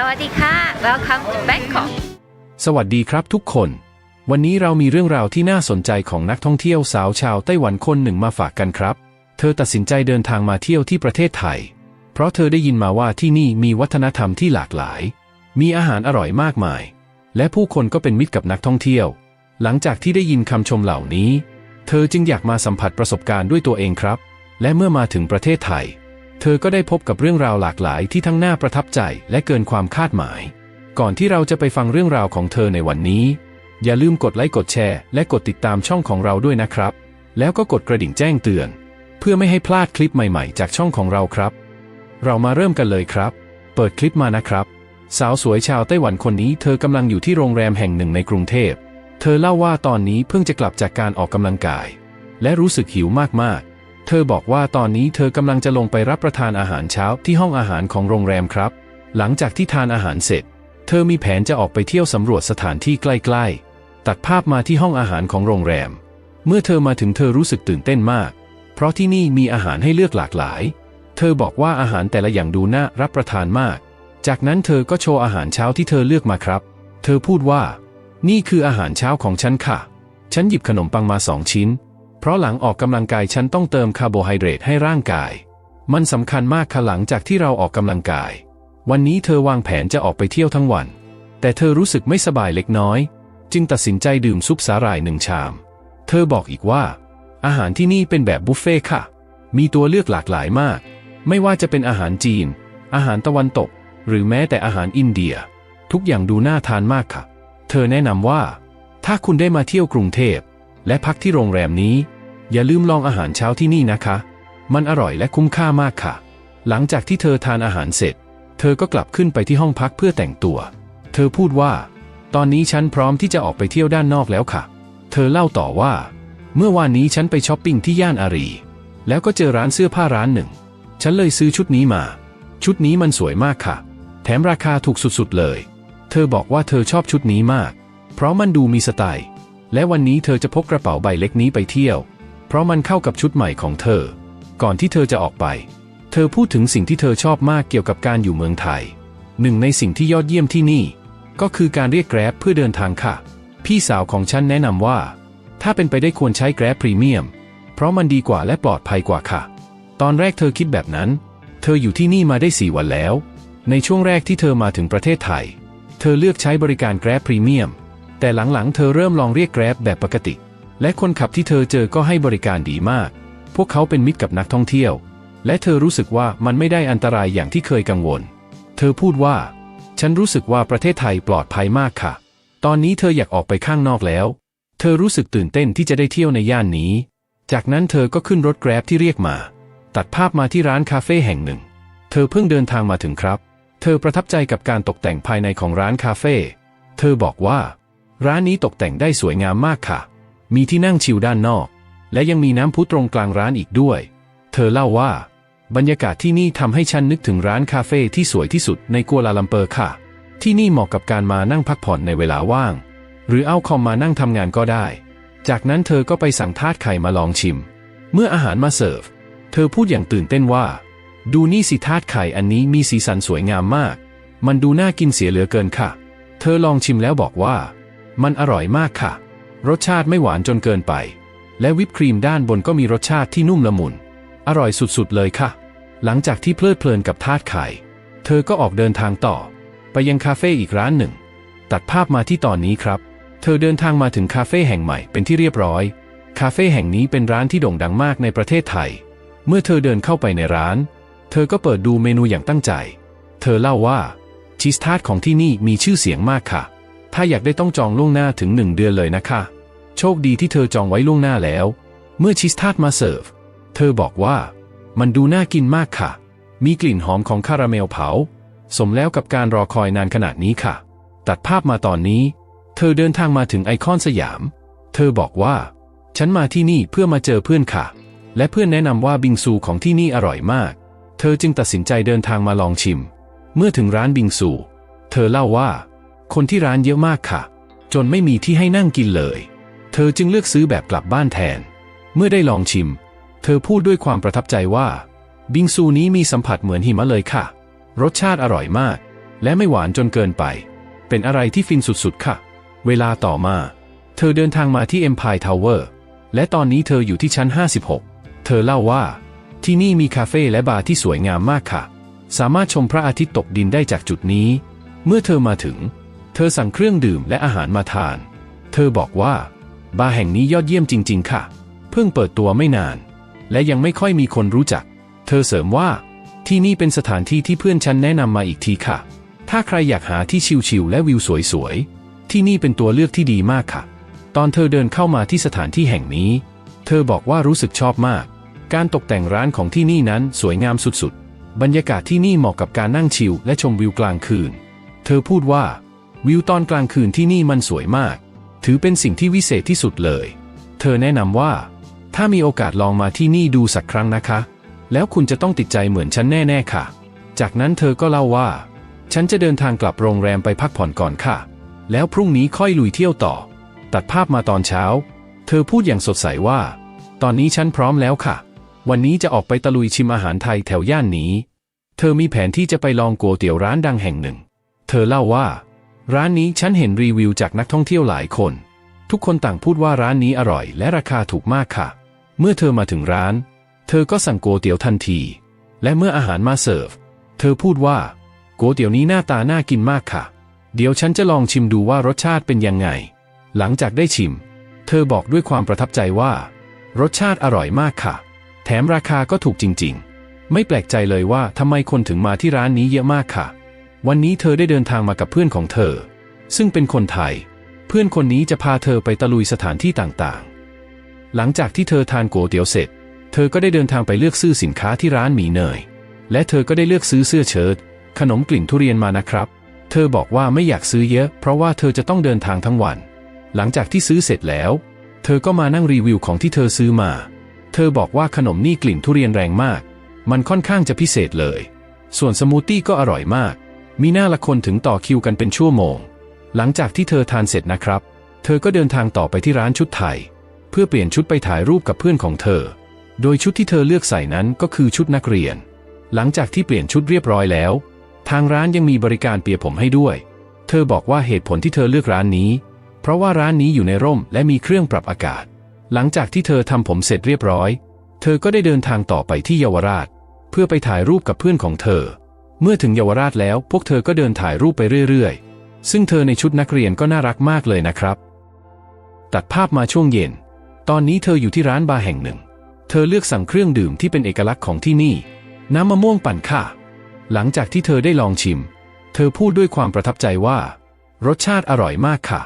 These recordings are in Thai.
สวัสดีค่ะ Welcome to Bangkok สวัสดีครับทุกคน วันนี้เรามีเรื่องราวที่น่าสนใจของนักท่องเที่ยวสาวชาวไต้หวันคนหนึ่งมาฝากกันครับ เธอตัดสินใจเดินทางมาเที่ยวที่ประเทศไทย เพราะเธอได้ยินมาว่าที่นี่มีวัฒนธรรมที่หลากหลาย มีอาหารอร่อยมากมาย และผู้คนก็เป็นมิตรกับนักท่องเที่ยว หลังจากที่ได้ยินคำชมเหล่านี้ เธอจึงอยากมาสัมผัสประสบการณ์ด้วยตัวเองครับ และเมื่อมาถึงประเทศไทย เธอก็ได้พบกับเรื่องราวหลากหลายที่ทั้งน่าประทับใจและเกินความคาดหมาย ก่อนที่เราจะไปฟังเรื่องราวของเธอในวันนี้ อย่าลืมกดไลค์กดแชร์ และกดติดตามช่องของเราด้วยนะครับ แล้วก็กดกระดิ่งแจ้งเตือน เพื่อไม่ให้พลาดคลิปใหม่ๆ จากช่องของเราครับ เรามาเริ่มกันเลยครับ เปิดคลิปมานะครับ สาวสวยชาวไต้หวันคนนี้เธอกำลังอยู่ที่โรงแรมแห่งหนึ่งในกรุงเทพ เธอเล่าว่าตอนนี้เพิ่งจะกลับจากการออกกำลังกาย และรู้สึกหิวมากๆ เธอบอกว่าตอนนี้เธอกำลังจะลงไปรับประทานอาหารเช้าที่ห้องอาหารของโรงแรมครับ หลังจากที่ทานอาหารเสร็จ เธอมีแผนจะออกไปเที่ยวสำรวจสถานที่ใกล้ๆ ตัดภาพมาที่ห้องอาหารของโรงแรม เมื่อเธอมาถึงเธอรู้สึกตื่นเต้นมาก เพราะที่นี่มีอาหารให้เลือกหลากหลาย เธอบอกว่าอาหารแต่ละอย่างดูน่ารับประทานมาก จากนั้นเธอก็โชว์อาหารเช้าที่เธอเลือกมาครับ เธอพูดว่า นี่คืออาหารเช้าของฉันค่ะ ฉันหยิบขนมปังมาสองชิ้น ราะหลังออกกำลังกายฉันต้องเติมคาร์โบไฮเดรตให้ร่างกาย มันสำคัญมากค่ะหลังจากที่เราออกกำลังกาย วันนี้เธอวางแผนจะออกไปเที่ยวทั้งวัน แต่เธอรู้สึกไม่สบายเล็กน้อย จึงตัดสินใจดื่มซุปสาหร่ายหนึ่งชาม เธอบอกอีกว่า อาหารที่นี่เป็นแบบบุฟเฟ่ต์ค่ะ มีตัวเลือกหลากหลายมาก ไม่ว่าจะเป็นอาหารจีน อาหารตะวันตก หรือแม้แต่อาหารอินเดีย ทุกอย่างดูน่าทานมากค่ะ เธอแนะนำว่า ถ้าคุณได้มาเที่ยวกรุงเทพและพักที่โรงแรมนี้ อย่าลืมลองอาหารเช้าที่นี่นะคะ มันอร่อยและคุ้มค่ามากค่ะ หลังจากที่เธอทานอาหารเสร็จ เธอก็กลับขึ้นไปที่ห้องพักเพื่อแต่งตัว เธอพูดว่า ตอนนี้ฉันพร้อมที่จะออกไปเที่ยวด้านนอกแล้วค่ะ เธอเล่าต่อว่า เมื่อวานนี้ฉันไปช้อปปิ้งที่ย่านอารี แล้วก็เจอร้านเสื้อผ้าร้านหนึ่ง ฉันเลยซื้อชุดนี้มา ชุดนี้มันสวยมากค่ะ แถมราคาถูกสุดๆเลย เธอบอกว่าเธอชอบชุดนี้มาก เพราะมันดูมีสไตล์ และวันนี้เธอจะพกกระเป๋าใบเล็กนี้ไปเที่ยว เพราะมันเข้ากับชุดใหม่ของเธอ ก่อนที่เธอจะออกไป เธอพูดถึงสิ่งที่เธอชอบมากเกี่ยวกับการอยู่เมืองไทย หนึ่งในสิ่งที่ยอดเยี่ยมที่นี่ ก็คือการเรียกแกร็บเพื่อเดินทางค่ะ พี่สาวของฉันแนะนำว่า ถ้าเป็นไปได้ควรใช้แกร็บพรีเมียม เพราะมันดีกว่าและปลอดภัยกว่าค่ะ ตอนแรกเธอคิดแบบนั้น เธออยู่ที่นี่มาได้สี่วันแล้ว ในช่วงแรกที่เธอมาถึงประเทศไทย เธอเลือกใช้บริการแกร็บพรีเมียม แต่หลังๆ เธอเริ่มลองเรียกแกร็บแบบปกติ และคนขับที่เธอเจอก็ให้บริการดีมาก พวกเขาเป็นมิตรกับนักท่องเที่ยว และเธอรู้สึกว่ามันไม่ได้อันตรายอย่างที่เคยกังวล เธอพูดว่า ฉันรู้สึกว่าประเทศไทยปลอดภัยมากค่ะ ตอนนี้เธออยากออกไปข้างนอกแล้ว เธอรู้สึกตื่นเต้นที่จะได้เที่ยวในย่านนี้ จากนั้นเธอก็ขึ้นรถแกร็บที่เรียกมา ตัดภาพมาที่ร้านคาเฟ่แห่งหนึ่ง เธอเพิ่งเดินทางมาถึงครับ เธอประทับใจกับการตกแต่งภายในของร้านคาเฟ่ เธอบอกว่า ร้านนี้ตกแต่งได้สวยงามมากค่ะ มีที่นั่งชิลด้านนอก และยังมีน้ำพุตรงกลางร้านอีกด้วย เธอเล่าว่า บรรยากาศที่นี่ทำให้ฉันนึกถึงร้านคาเฟ่ที่สวยที่สุดในกัวลาลัมเปอร์ค่ะ ที่นี่เหมาะกับการมานั่งพักผ่อนในเวลาว่าง หรือเอาคอมมานั่งทำงานก็ได้ จากนั้นเธอก็ไปสั่งทาดไข่มาลองชิม เมื่ออาหารมาเสิร์ฟ เธอพูดอย่างตื่นเต้นว่า ดูนี่สิทาดไข่อันนี้มีสีสันสวยงามมาก มันดูน่ากินเสียเหลือเกินค่ะ เธอลองชิมแล้วบอกว่า มันอร่อยมากค่ะ รสชาติไม่หวานจนเกินไป และวิปครีมด้านบนก็มีรสชาติที่นุ่มละมุน อร่อยสุดๆเลยค่ะ หลังจากที่เพลิดเพลินกับทาดไข่เธอก็ออกเดินทางต่อ ไปยังคาเฟ่อีกร้านหนึ่ง ตัดภาพมาที่ตอนนี้ครับ เธอเดินทางมาถึงคาเฟ่แห่งใหม่เป็นที่เรียบร้อย คาเฟ่แห่งนี้เป็นร้านที่โด่งดังมากในประเทศไทย เมื่อเธอเดินเข้าไปในร้าน เธอก็เปิดดูเมนูอย่างตั้งใจ เธอเล่าว่าชีสทาร์ตของที่นี่มีชื่อเสียงมากค่ะ ถ้าอยากได้ต้องจองล่วงหน้าถึงหนึ่งเดือนเลยนะคะ โชคดีที่เธอจองไว้ล่วงหน้าแล้ว เมื่อชีสทาร์ตมาเสิร์ฟ เธอบอกว่า มันดูน่ากินมากค่ะ มีกลิ่นหอมของคาราเมลเผา สมแล้วกับการรอคอยนานขนาดนี้ค่ะ ตัดภาพมาตอนนี้ เธอเดินทางมาถึงไอคอนสยาม เธอบอกว่า ฉันมาที่นี่เพื่อมาเจอเพื่อนค่ะ และเพื่อนแนะนำว่าบิงซูของที่นี่อร่อยมาก เธอจึงตัดสินใจเดินทางมาลองชิม เมื่อถึงร้านบิงซู เธอเล่าว่า คนที่ร้านเยอะมากค่ะ จนไม่มีที่ให้นั่งกินเลย เธอจึงเลือกซื้อแบบกลับบ้านแทน เมื่อได้ลองชิม เธอพูดด้วยความประทับใจว่า บิงซูนี้มีสัมผัสเหมือนหิมะเลยค่ะ รสชาติอร่อยมาก และไม่หวานจนเกินไป เป็นอะไรที่ฟินสุดๆ ค่ะ เวลาต่อมา เธอเดินทางมาที่ Empire Tower และตอนนี้เธออยู่ที่ชั้น 56 เธอเล่าว่า ที่นี่มีคาเฟ่และบาร์ที่สวยงามมากค่ะ สามารถชมพระอาทิตย์ตกดินได้จากจุดนี้ เมื่อเธอมาถึง เธอสั่งเครื่องดื่มและอาหารมาทาน เธอบอกว่า บาร์แห่งนี้ยอดเยี่ยมจริง ๆ ค่ะ เพิ่งเปิดตัวไม่นาน และยังไม่ค่อยมีคนรู้จัก เธอเสริมว่า ที่นี่เป็นสถานที่ที่เพื่อนฉันแนะนำมาอีกทีค่ะ ถ้าใครอยากหาที่ชิลๆและวิวสวยๆ ที่นี่เป็นตัวเลือกที่ดีมากค่ะ ตอนเธอเดินเข้ามาที่สถานที่แห่งนี้ เธอบอกว่ารู้สึกชอบมาก การตกแต่งร้านของที่นี่นั้นสวยงามสุดๆ บรรยากาศที่นี่เหมาะกับการนั่งชิลและชมวิวกลางคืน เธอพูดว่า วิวตอนกลางคืนที่นี่มันสวยมาก ถือเป็นสิ่งที่วิเศษที่สุดเลย เธอแนะนำว่า ถ้ามีโอกาสลองมาที่นี่ดูสักครั้งนะคะ แล้วคุณจะต้องติดใจเหมือนฉันแน่ๆค่ะ จากนั้นเธอก็เล่าว่า ฉันจะเดินทางกลับโรงแรมไปพักผ่อนก่อนค่ะ แล้วพรุ่งนี้ค่อยลุยเที่ยวต่อ ตัดภาพมาตอนเช้า เธอพูดอย่างสดใสว่า ตอนนี้ฉันพร้อมแล้วค่ะ วันนี้จะออกไปตะลุยชิมอาหารไทยแถวย่านนี้ เธอมีแผนที่จะไปลองก๋วยเตี๋ยวร้านดังแห่งหนึ่ง เธอเล่าว่า ร้านนี้ฉันเห็นรีวิวจากนักท่องเที่ยวหลายคน ทุกคนต่างพูดว่าร้านนี้อร่อยและราคาถูกมากค่ะ เมื่อเธอมาถึงร้าน เธอก็สั่งก๋วยเตี๋ยวทันที และเมื่ออาหารมาเสิร์ฟ เธอพูดว่าก๋วยเตี๋ยวนี้หน้าตาน่ากินมากค่ะ เดี๋ยวฉันจะลองชิมดูว่ารสชาติเป็นยังไง หลังจากได้ชิม เธอบอกด้วยความประทับใจว่า รสชาติอร่อยมากค่ะ แถมราคาก็ถูกจริงๆ ไม่แปลกใจเลยว่าทำไมคนถึงมาที่ร้านนี้เยอะมากค่ะ วันนี้เธอได้เดินทางมากับเพื่อนของเธอ ซึ่งเป็นคนไทย เพื่อนคนนี้จะพาเธอไปตะลุยสถานที่ต่างๆ หลังจากที่เธอทานก๋วยเตี๋ยวเสร็จ เธอก็ได้เดินทางไปเลือกซื้อสินค้าที่ร้านหมีเนย และเธอก็ได้เลือกซื้อเสื้อเชิ้ตขนมกลิ่นทุเรียนมานะครับ เธอบอกว่าไม่อยากซื้อเยอะ เพราะว่าเธอจะต้องเดินทางทั้งวัน หลังจากที่ซื้อเสร็จแล้ว เธอก็มานั่งรีวิวของที่เธอซื้อมา เธอบอกว่าขนมนี่กลิ่นทุเรียนแรงมาก มันค่อนข้างจะพิเศษเลย ส่วนสมูทตี้ก็อร่อยมาก มีหน้าละคนถึงต่อคิวกันเป็นชั่วโมง หลังจากที่เธอทานเสร็จนะครับ เธอก็เดินทางต่อไปที่ร้านชุดไทย เพื่อเปลี่ยนชุดไปถ่ายรูปกับเพื่อนของเธอ โดยชุดที่เธอเลือกใส่นั้นก็คือชุดนักเรียน หลังจากที่เปลี่ยนชุดเรียบร้อยแล้ว ทางร้านยังมีบริการเปียผมให้ด้วย เธอบอกว่าเหตุผลที่เธอเลือกร้านนี้ เพราะว่าร้านนี้อยู่ในร่มและมีเครื่องปรับอากาศ หลังจากที่เธอทำผมเสร็จเรียบร้อย เธอก็ได้เดินทางต่อไปที่เยาวราช เพื่อไปถ่ายรูปกับเพื่อนของเธอ เมื่อถึงเยาวราชแล้วพวกเธอก็เดินถ่ายรูปไปเรื่อยๆ ซึ่งเธอในชุดนักเรียนก็น่ารักมากเลยนะครับ ตัดภาพมาช่วงเย็น ตอนนี้เธออยู่ที่ร้านบาร์แห่งหนึ่ง เธอเลือกสั่งเครื่องดื่มที่เป็นเอกลักษณ์ของที่นี่ น้ำมะม่วงปั่นค่ะ หลังจากที่เธอได้ลองชิม เธอพูดด้วยความประทับใจว่า รสชาติอร่อยมากค่ะ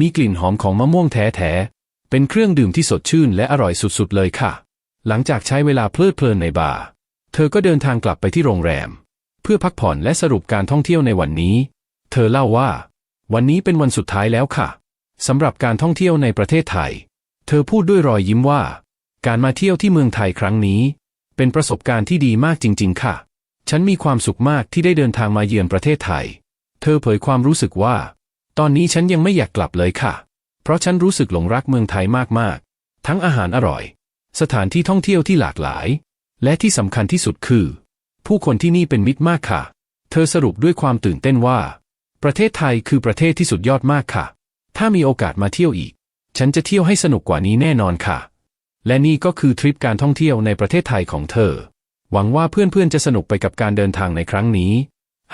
มีกลิ่นหอมของมะม่วงแท้ๆ เป็นเครื่องดื่มที่สดชื่นและอร่อยสุดๆเลยค่ะ หลังจากใช้เวลาเพลิดเพลินในบาร์ เธอก็เดินทางกลับไปที่โรงแรม เพื่อพักผ่อนและสรุปการท่องเที่ยวในวันนี้ เธอเล่าว่า วันนี้เป็นวันสุดท้ายแล้วค่ะสำหรับการท่องเที่ยวในประเทศไทย เธอพูดด้วยรอยยิ้มว่า การมาเที่ยวที่เมืองไทยครั้งนี้ เป็นประสบการณ์ที่ดีมากจริง ๆ ค่ะ ฉันมีความสุขมากที่ได้เดินทางมาเยือนประเทศไทย เธอเผยความรู้สึกว่า ตอนนี้ฉันยังไม่อยากกลับเลยค่ะ เพราะฉันรู้สึกหลงรักเมืองไทยมากๆ ทั้งอาหารอร่อย สถานที่ท่องเที่ยวที่หลากหลาย และที่สำคัญที่สุดคือ ผู้คนที่นี่เป็นมิตรมากค่ะ เธอสรุปด้วยความตื่นเต้นว่า ประเทศไทยคือประเทศที่สุดยอดมากค่ะ ถ้ามีโอกาสมาเที่ยวอีก ฉันจะเที่ยวให้สนุกกว่านี้แน่นอนค่ะ และนี่ก็คือทริปการท่องเที่ยวในประเทศไทยของเธอ หวังว่าเพื่อนๆจะสนุกไปกับการเดินทางในครั้งนี้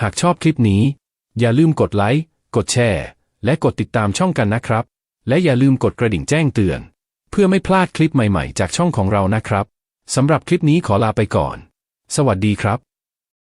หากชอบคลิปนี้ อย่าลืมกดไลค์ กดแชร์ และกดติดตามช่องกันนะครับ และอย่าลืมกดกระดิ่งแจ้งเตือน เพื่อไม่พลาดคลิปใหม่ๆ จากช่องของเรานะครับสำหรับคลิปนี้ขอลาไปก่อน สวัสดีครับ